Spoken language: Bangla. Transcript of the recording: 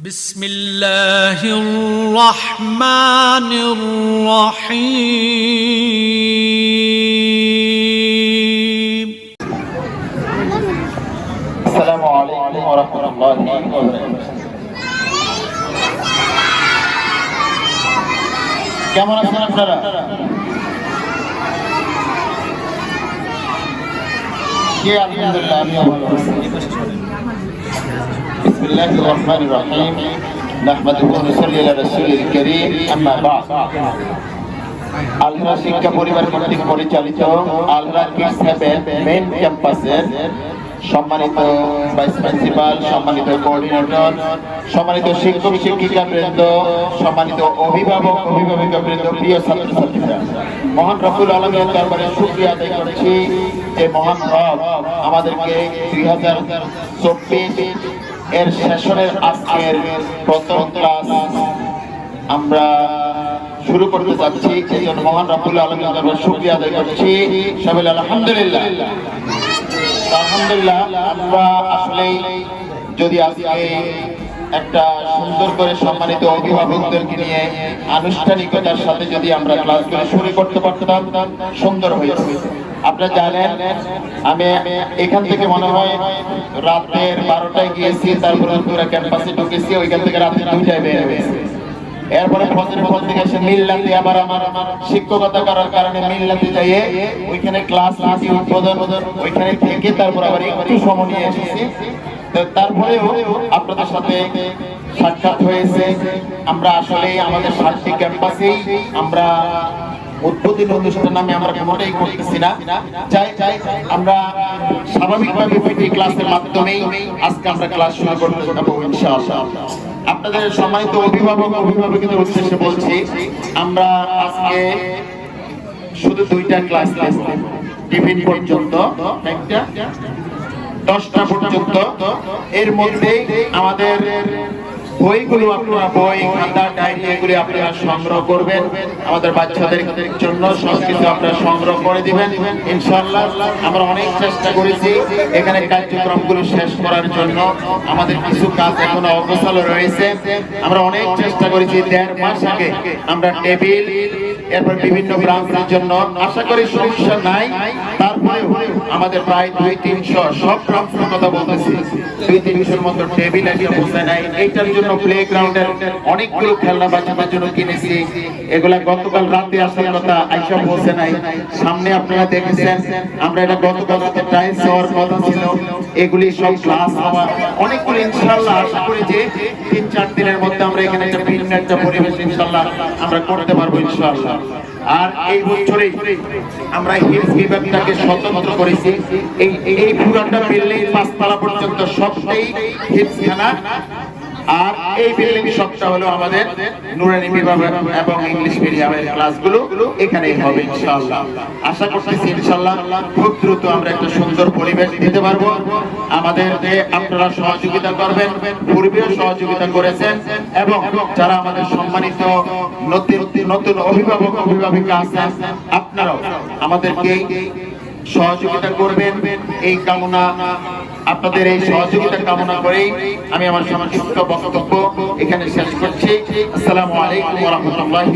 بسم الله الرحمن الرحيم السلام عليكم ورحمة الله وبركاته কেমন আছেন আপনারা কে আলহামদুলিল্লাহ আমিও ভালো আছি بسم الله الرحمن الرحيم نحمده ونصلي على رسول الكريم أما بعد আলহরা শিক্ষা পরিবার কর্তৃক পরিচালিত আলহরা কিডস হ্যাভেন মেন ক্যাম্পাসের সম্মানিত ভাইস প্রিন্সিপাল সম্মানিত কোঅর্ডিনেটর সম্মানিত শিক্ষক শিক্ষিকা বৃন্দ সম্মানিত অভিভাবক অভিভাবিকা বৃন্দ প্রিয় ছাত্রছাত্রীরা মহান রফুল আলমের দরবারে শুক্রিয়া আদায় করছি যে মহান রব আমাদেরকে দুই হাজার চব্বিশ এর সেশনের আজকের প্রথম ক্লাস আমরা শুরু করতে যাচ্ছি। মহান রাবুল আলমী আমরা শুক্রিয়া আদায় করছি। সবাই আলহামদুলিল্লাহ। আলহামদুলিল্লাহ, আমরা আসলে যদি আজকে একটা সুন্দর করে সম্মানিত অভিভাবকদেরকে নিয়ে আনুষ্ঠানিকতার সাথে যদি আমরা ক্লাসগুলো শুরু করতে পারতাম, সুন্দর হয়েছে। আপনারা জানেন, আমি এখান থেকে মনে হয় রাতের বারোটায় গিয়েছি, তারপরে পুরো ক্যাম্পাসে ঢুকেছি, ওইখান থেকে রাতে দুইটায় বের হয়েছে। এরপরে থেকে এসে মিল্লাতে আবার আমার শিক্ষকতা করার কারণে মিল্লাতে যাইয়ে ওইখানে ক্লাস নাচি উদ্বোধন, ওইখানে থেকে তারপর আবার একটু সময় নিয়ে এসেছি। তারপরেও আপনাদের সাথে সাক্ষাৎ হয়েছে। আমরা আসলে আমাদের সাতটি ক্যাম্পাসেই আমরা উদ্বোধন অনুষ্ঠান নামে আমরা কোনোটাই করতেছি না। চাই চাই আমরা স্বাভাবিকভাবে পিটি ক্লাসের মাধ্যমেই আজকে আমরা ক্লাস শুরু করতে যাব ইনশাআল্লাহ। আপনাদের সম্মানিত অভিভাবক অভিভাবকদের উদ্দেশ্যে বলছি, আমরা আজকে শুধু দুইটা ক্লাস নেব। টিফিন পর্যন্ত, একটা, দশটা পর্যন্ত। এর মধ্যে আমাদের বইগুলো আপনারা বই, খাতা, ডায়েরি এগুলি আপনারা সংগ্রহ করবেন। আমাদের বাচ্চাদের জন্য সবকিছু আপনারা সংগ্রহ করে দিবেন। ইনশাআল্লাহ, আমরা অনেক চেষ্টা করেছি এখানে কার্যক্রমগুলো শেষ করার জন্য। আমাদের কিছু কাজ এখনও অগ্রসর রয়েছে। আমরা অনেক চেষ্টা করেছি দেড় মাস আগে আমরা টেবিল এরপর বিভিন্ন ব্রাঞ্চের জন্য আশা করি সমস্যা নাই। তারপরেও আমাদের প্রায় দুই তিনশো সব ব্রাঞ্চের কথা বলতেছি। দুই তিনশোর মতো টেবিল একটা বসে নাই। এইটার জন্য প্লে গ্রাউন্ডের অনেকগুলো খেলনা বাচ্চাদের জন্য কিনেছি। এগুলা গতকাল রাতে আসার কথা আইসা বসে নাই। সামনে আপনারা দেখেছেন, আমরা এটা গতকাল রাতে টাইলস হওয়ার কথা ছিল। এগুলি সব ক্লাস হওয়া। অনেকগুলো ইনশাল্লাহ আশা করি যে তিন চার দিনের মধ্যে আমরা এখানে একটা ভিন্ন একটা পরিবেশ ইনশাল্লাহ আমরা করতে পারব ইনশাল্লাহ আর এই বছরে আমরা হিলস বিভাগটাকে স্বতন্ত্র করেছি। এই এই পুরাটা বিল্ডিং পাঁচতলা পর্যন্ত সবটাই হিলস খানা আর এই বিল্ডিং সবটা হলো আমাদের নুরানি বিভাগ এবং ইংলিশ মিডিয়ামের ক্লাসগুলো এখানেই হবে ইনশাআল্লাহ। আশা করতেছি ইনশাআল্লাহ খুব দ্রুত আমরা একটা সুন্দর পরিবেশ দিতে পারব। আমাদের আপনারা সহযোগিতা করবেন, পূর্বেও সহযোগিতা করেছেন এবং যারা আমাদের সম্মানিত নতুন নতুন অভিভাবক, অভিভাবিকা আছেন, আপনারাও আমাদেরকে সহযোগিতা করবেন। এই কামনা আপনাদের এই সহযোগিতা কামনা করেই আমি আমার সংক্ষিপ্ত বক্তব্য এখানে শেষ করছি। আসসালামু আলাইকুম রাহমাতুল্লাহি